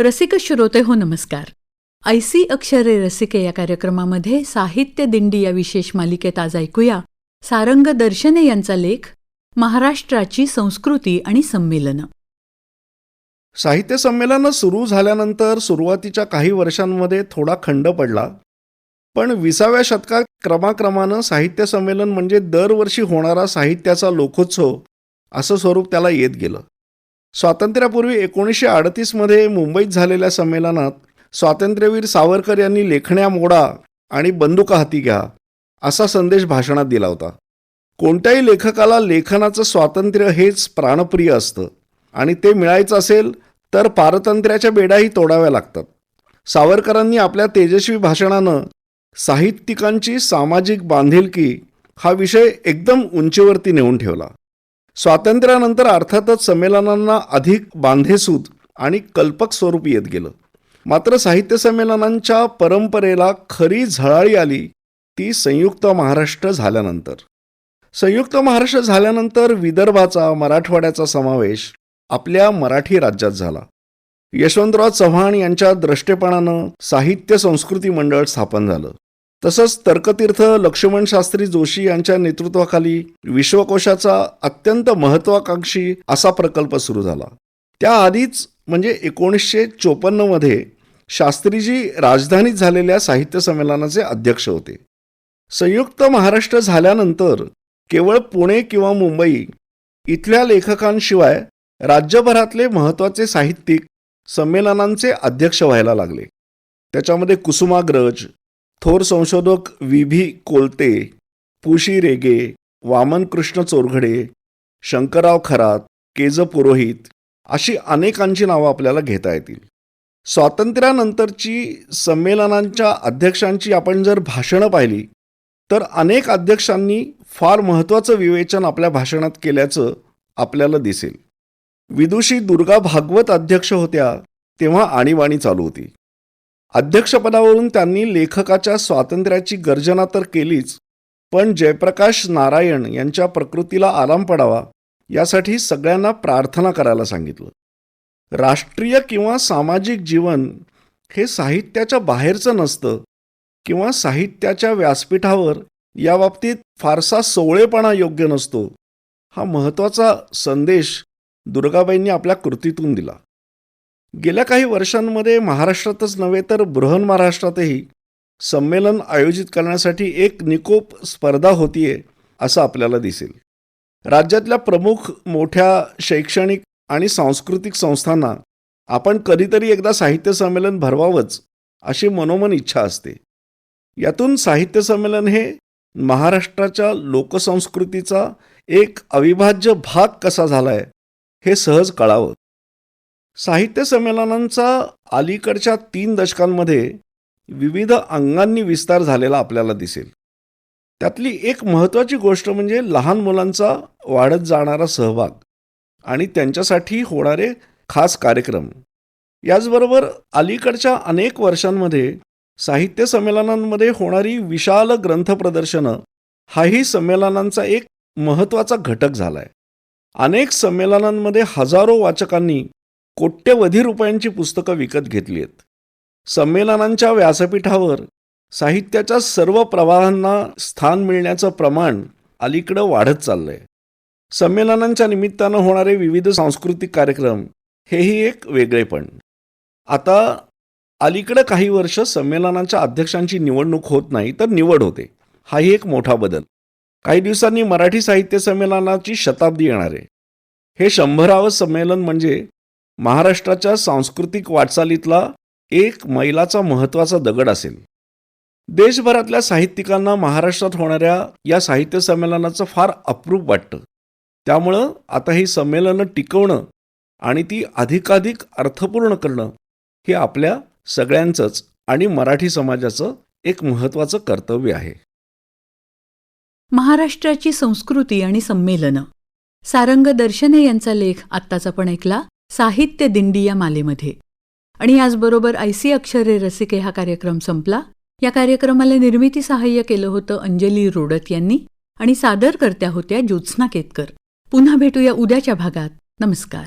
रसिक श्रोते हो नमस्कार. ऐसी अक्षरे रसिके या कार्यक्रमामध्ये साहित्य दिंडी या विशेष मालिकेत आज ऐकूया सारंग दर्शने यांचा लेख महाराष्ट्राची संस्कृती आणि संमेलनं. साहित्य संमेलनं सुरू झाल्यानंतर सुरुवातीच्या काही वर्षांमध्ये थोडा खंड पडला. पण विसाव्या शतकात क्रमाक्रमानं साहित्य संमेलन म्हणजे दरवर्षी होणारा साहित्याचा लोकोत्सव असं स्वरूप त्याला येत गेलं. स्वातंत्र्यापूर्वी एकोणीसशे अडतीसमध्ये मुंबईत झालेल्या संमेलनात स्वातंत्र्यवीर सावरकर यांनी लेखण्या मोडा आणि बंदुका हाती घ्या असा संदेश भाषणात दिला होता. कोणत्याही लेखकाला लेखनाचं स्वातंत्र्य हेच प्राणप्रिय असतं आणि ते मिळायचं असेल तर पारतंत्र्याच्या बेड्याही तोडाव्या लागतात. सावरकरांनी आपल्या तेजस्वी भाषणानं साहित्यिकांची सामाजिक बांधिलकी हा विषय एकदम उंचीवरती नेऊन ठेवला. स्वातंत्र्यानंतर अर्थातच संमेलनांना अधिक बांधेसूद आणि कल्पक स्वरूप येत गेलं. मात्र साहित्य संमेलनांच्या परंपरेला खरी झळाळी आली ती संयुक्त महाराष्ट्र झाल्यानंतर. संयुक्त महाराष्ट्र झाल्यानंतर विदर्भाचा मराठवाड्याचा समावेश आपल्या मराठी राज्यात झाला. यशवंतराव चव्हाण यांच्या द्रष्टेपणानं साहित्य संस्कृती मंडळ स्थापन झालं. तसंच तर्कतीर्थ लक्ष्मण शास्त्री जोशी यांच्या नेतृत्वाखाली विश्वकोशाचा अत्यंत महत्वाकांक्षी असा प्रकल्प सुरू झाला. त्याआधीच म्हणजे एकोणीसशे चोपन्नमध्ये शास्त्रीजी राजधानीत झालेल्या साहित्य संमेलनाचे अध्यक्ष होते. संयुक्त महाराष्ट्र झाल्यानंतर केवळ पुणे किंवा मुंबई इथल्या लेखकांशिवाय राज्यभरातले महत्त्वाचे साहित्यिक संमेलनांचे अध्यक्ष व्हायला लागले. त्याच्यामध्ये कुसुमाग्रज थोर संशोधक व्ही. व्ही. कोलते पुशी रेगे वामन कृष्ण चोरघडे शंकरराव खरात केज पुरोहित अशी अनेकांची नावं आपल्याला घेता येतील. स्वातंत्र्यानंतरची संमेलनांच्या अध्यक्षांची आपण जर भाषणं पाहिली तर अनेक अध्यक्षांनी फार महत्त्वाचं विवेचन आपल्या भाषणात केल्याचं आपल्याला दिसेल. विदुषी दुर्गा भागवत अध्यक्ष होत्या तेव्हा आणीबाणी चालू होती. अध्यक्षपदावरून त्यांनी लेखकाच्या स्वातंत्र्याची गर्जना तर केलीच पण जयप्रकाश नारायण यांच्या प्रकृतीला आराम पडावा यासाठी सगळ्यांना प्रार्थना करायला सांगितलं. राष्ट्रीय किंवा सामाजिक जीवन हे साहित्याच्या बाहेरचं नसतं किंवा साहित्याच्या व्यासपीठावर या बाबतीत फारसा सोवळेपणा योग्य नसतो. हा महत्त्वाचा संदेश दुर्गाबाईंनी आपल्या कृतीतून दिला. गेल्या काही वर्षांमध्ये महाराष्ट्रातच नव्हे तर बृहन महाराष्ट्रातही संमेलन आयोजित करण्यासाठी एक निकोप स्पर्धा होतीये असं आपल्याला दिसेल. राज्यातल्या प्रमुख मोठ्या शैक्षणिक आणि सांस्कृतिक संस्थांना आपण कधीतरी एकदा साहित्य संमेलन भरवावंच अशी मनोमन इच्छा असते. यातून साहित्य संमेलन हे महाराष्ट्राच्या लोकसंस्कृतीचा एक अविभाज्य भाग कसा झालाय हे सहज कळावं. साहित्य संमेलनांचा अलीकडच्या तीन दशकांमध्ये विविध अंगांनी विस्तार झालेला आपल्याला दिसेल. त्यातली एक महत्त्वाची गोष्ट म्हणजे लहान मुलांचा वाढत जाणारा सहभाग आणि त्यांच्यासाठी होणारे खास कार्यक्रम. याचबरोबर अलीकडच्या अनेक वर्षांमध्ये साहित्य संमेलनांमध्ये होणारी विशाल ग्रंथ प्रदर्शनं हाही संमेलनांचा एक महत्त्वाचा घटक झालाय. अनेक संमेलनांमध्ये हजारो वाचकांनी कोट्यवधी रुपयांची पुस्तकं विकत घेतली आहेत संमेलनांच्या व्यासपीठावर साहित्याच्या सर्व प्रवाहांना स्थान मिळण्याचं प्रमाण अलीकडं वाढत चाललंय. संमेलनांच्या निमित्तानं होणारे विविध सांस्कृतिक कार्यक्रम हेही एक वेगळेपण आता अलीकडं काही वर्ष संमेलनाच्या अध्यक्षांची निवडणूक होत नाही तर निवड होते. हाही एक मोठा बदल. काही दिवसांनी मराठी साहित्य संमेलनाची शताब्दी येणार आहे. हे शंभरावं संमेलन म्हणजे महाराष्ट्राच्या सांस्कृतिक वाटचालीतला एक मैलाचा महत्त्वाचा दगड असेल. देशभरातल्या साहित्यिकांना महाराष्ट्रात होणाऱ्या या साहित्य संमेलनाचं फार अप्रूप वाटतं. त्यामुळं आता ही संमेलनं टिकवणं आणि ती अधिकाधिक अर्थपूर्ण करणं हे आपल्या सगळ्यांचंच आणि मराठी समाजाचं एक महत्त्वाचं कर्तव्य आहे. महाराष्ट्राची संस्कृती आणि संमेलनं. सारंग दर्शने यांचा लेख आत्ताच आपण ऐकला. साहित्य दिंडी या मालेमध्ये. आणि याचबरोबर आयसी अक्षरे रसिके हा कार्यक्रम संपला. या कार्यक्रमाला निर्मिती सहाय्य केलं होतं अंजली रोडत यांनी आणि सादरकर्त्या होत्या ज्योत्स्ना केतकर. पुन्हा भेटूया उद्याच्या भागात. नमस्कार.